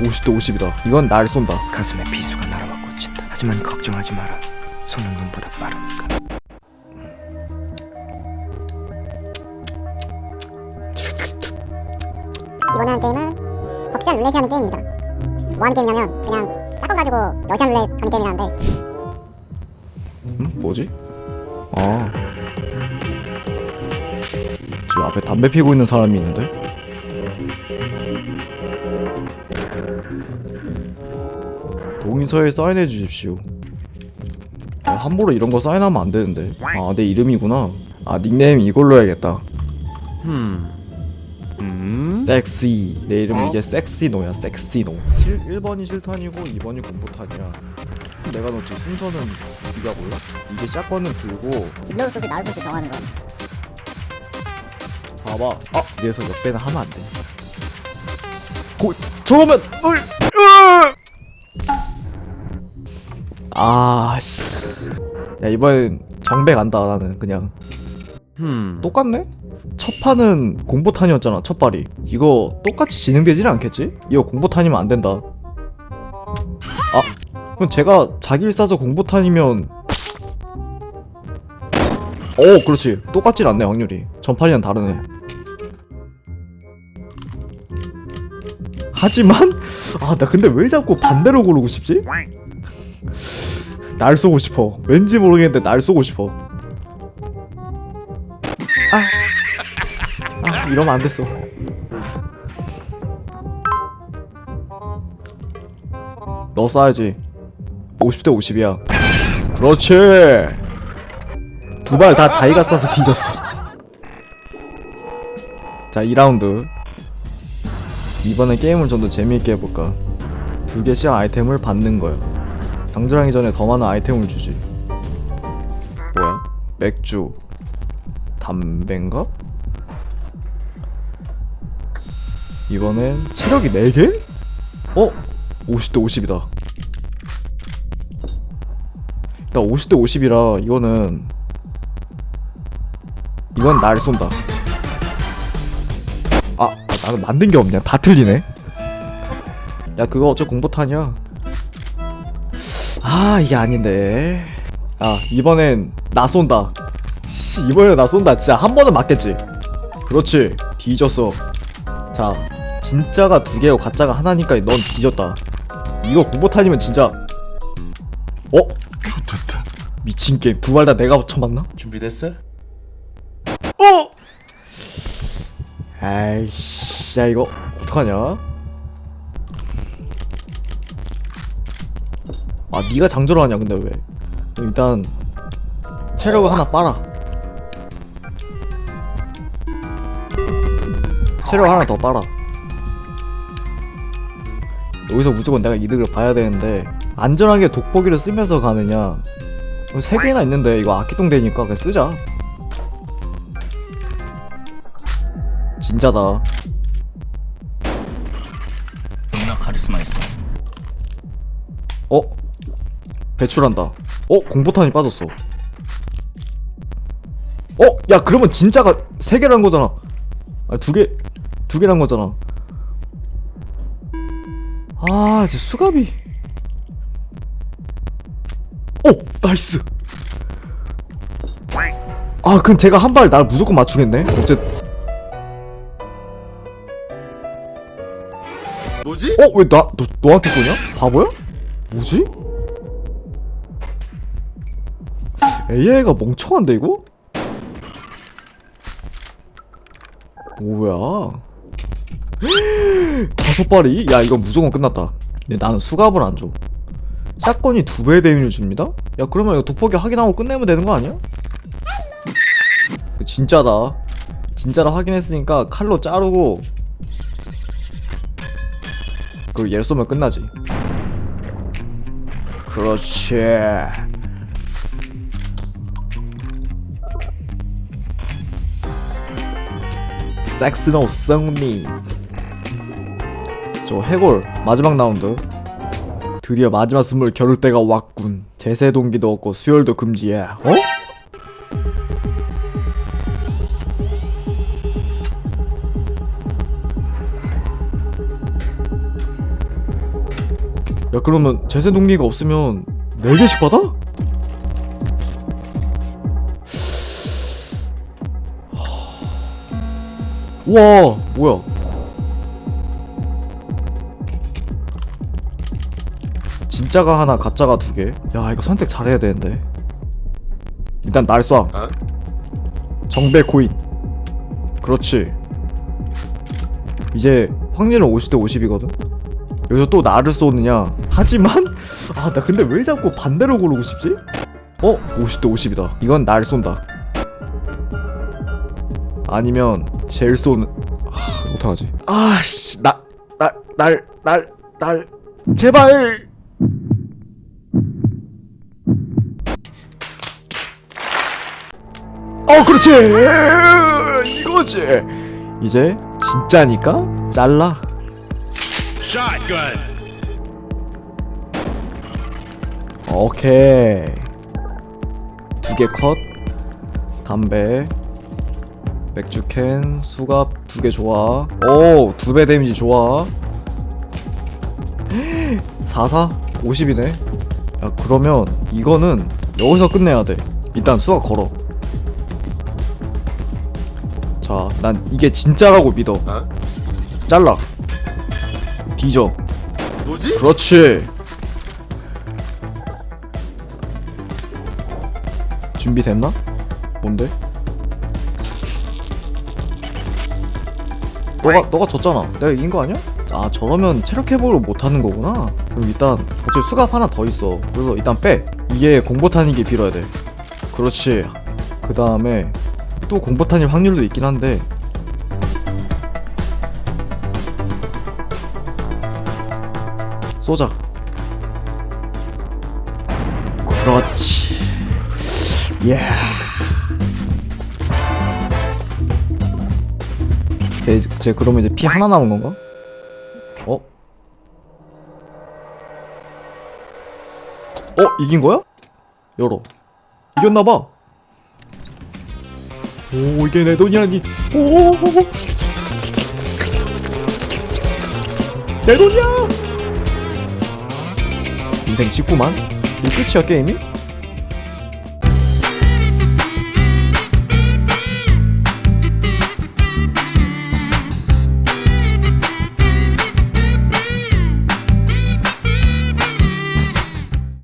50대 50이다 이건 날 쏜다 가슴에 비수가 날아와 꽂힌다. 하지만 걱정하지 마라. 손은 눈보다 빠르니까. 이번에 한 게임은 벅시한 룰렛이 하는 게임입니다. 뭐 하는 게임이냐면 그냥 짝꿍 가지고 러시안 룰렛 하는 게임이라는데 응? 뭐지? 아 지금 앞에 담배 피고 있는 사람이 있는데? 동의서에 사인해 주십시오. 아, 함부로 이런 거 사인하면 안 되는데. 아 내 이름이구나. 아 닉네임 이걸로 해야겠다. 음? 섹시. 내 이름은 이제 섹시노야 섹시노. 1번이 실탄이고 2번이 공포탄이야. 내가 넣지 순서는 네가 몰라? 이게 샷건은 들고. 딜러로 쏠지 나를 쏠지 정하는 거야. 봐봐. 아! 이래서 역배는 하면 안 돼 고 저러면 을 아씨. 야 이번엔 정배 간다 나는 그냥. 음. 똑같네? 첫 판은 공포탄이었잖아 첫 발이. 이거 똑같이 진행되지는 않겠지? 이거 공포탄이면 안 된다. 아 그럼 제가 자기를 싸서 공포탄이면. 어 그렇지. 똑같진 않네 확률이. 전판이랑 다르네 하지만 아 나 근데 왜 자꾸 반대로 고르고 싶지? 날 쏘고 싶어 왠지 모르겠는데 날 쏘고 싶어 아 이러면 안 됐어. 너 쏴야지. 50대 50이야. 그렇지. 두 발 다 자기가 쏴서 뒤졌어. 자, 2라운드. 이번에 게임을 좀 더 재미있게 해볼까. 두 개씩 아이템을 받는 거야. 장전하기 전에 더 많은 아이템을 주지. 뭐야? 맥주. 담배인가? 이번엔 체력이 4개? 어? 50대 50이다 나 50대 50이라 이거는 이건 날 쏜다 아 나는 만든 게 없냐? 다 틀리네. 야 그거 어째 공포탄이야. 아 이게 아닌데. 아 이번엔 나 쏜다. 씨 이번엔 나 쏜다. 진짜 한 번은 맞겠지. 그렇지. 뒤졌어. 자 진짜가 두 개고 가짜가 하나니까 넌 뒤졌다. 이거 공포탄이면 진짜. 어? 좋됐다. 미친 게임. 두 발 다 내가 쳐맞나? 준비됐어? 어! 아이씨 야 이거 어떡하냐? 아 니가 장조를 하냐 근데 왜? 일단 체력을 하나 빨아. 체력 하나 더 빨아. 여기서 무조건 내가 이득을 봐야 되는데 안전하게 돋보기를 쓰면서 가느냐? 세 개나 있는데 이거 아키통 되니까 그냥 쓰자 진짜다 존나 카리스마 있어. 어? 배출한다 어? 공포탄이 빠졌어 어? 야 그러면 진짜가 세 개란 거잖아 아두 개 두 개란 거잖아 아 이제 수갑이 오! 나이스 아 그럼 제가 한 발 날 무조건 맞추겠네 어째 뭐지? 어? 왜 나, 너, 너한테 쏘냐? 바보야? 뭐지? AI가 멍청한데 이거? 뭐야 다섯 발이? 야 이거 무조건 끝났다 근데 나는 수갑을 안줘 샷건이 두 배의 데미를 줍니다? 야 그러면 이거 돋보기 확인하고 끝내면 되는 거 아니야? 그 진짜다 진짜라 확인했으니까 칼로 자르고 그리고 얘를 쏘면 끝나지. 그렇지. 섹스노 승리 저 해골 마지막 라운드. 드디어 마지막 숨을 겨룰 때가 왔군. 제세 동기도 없고 수혈도 금지해. 어? 야 그러면 재생 동기가 없으면 4개씩 받아? 와 뭐야 진짜가 하나 가짜가 두개야 이거 선택 잘해야 되는데 일단 날 쏴. 어? 정배 코인 그렇지 이제 확률은 50대 50이거든 여기서 또 나를 쏘느냐? 하지만 아 나 근데 왜 자꾸 반대로 고르고 싶지? 어? 50대 50이다. 이건 날 쏜다. 아니면 제일 쏘는 아 어떡하지? 아씨 나날날날 날 제발! 어 그렇지! 이거지! 이제 진짜니까 잘라 오케이. 두 개 컷. 담배. 맥주캔. 수갑 두 개 좋아. 오 두 배 데미지 좋아. 44 50이네? 야 그러면 이거는 여기서 끝내야 돼. 일단 수갑 걸어. 자, 난 이게 진짜라고 믿어. 어? 잘라. 뒤져. 뭐지? 그렇지. 준비됐나? 뭔데? 너가 너가 졌잖아. 내가 이긴 거 아니야? 아 저러면 체력 회복을 못 하는 거구나. 그럼 일단 어차피 수갑 하나 더 있어. 그래서 일단 빼. 이게 공보탄이기 빌어야 돼. 그렇지. 그 다음에 또 공보탄일 확률도 있긴 한데 쏘자. 그렇지. 예. 쟤, 쟤 그러면 이제 피 하나 남은 건가? 어? 어? 이긴 거야? 열어. 이겼나봐. 오, 이게 내 돈이라니. 오, 내 돈이야! 인생 19만? 이 끝이야, 게임이?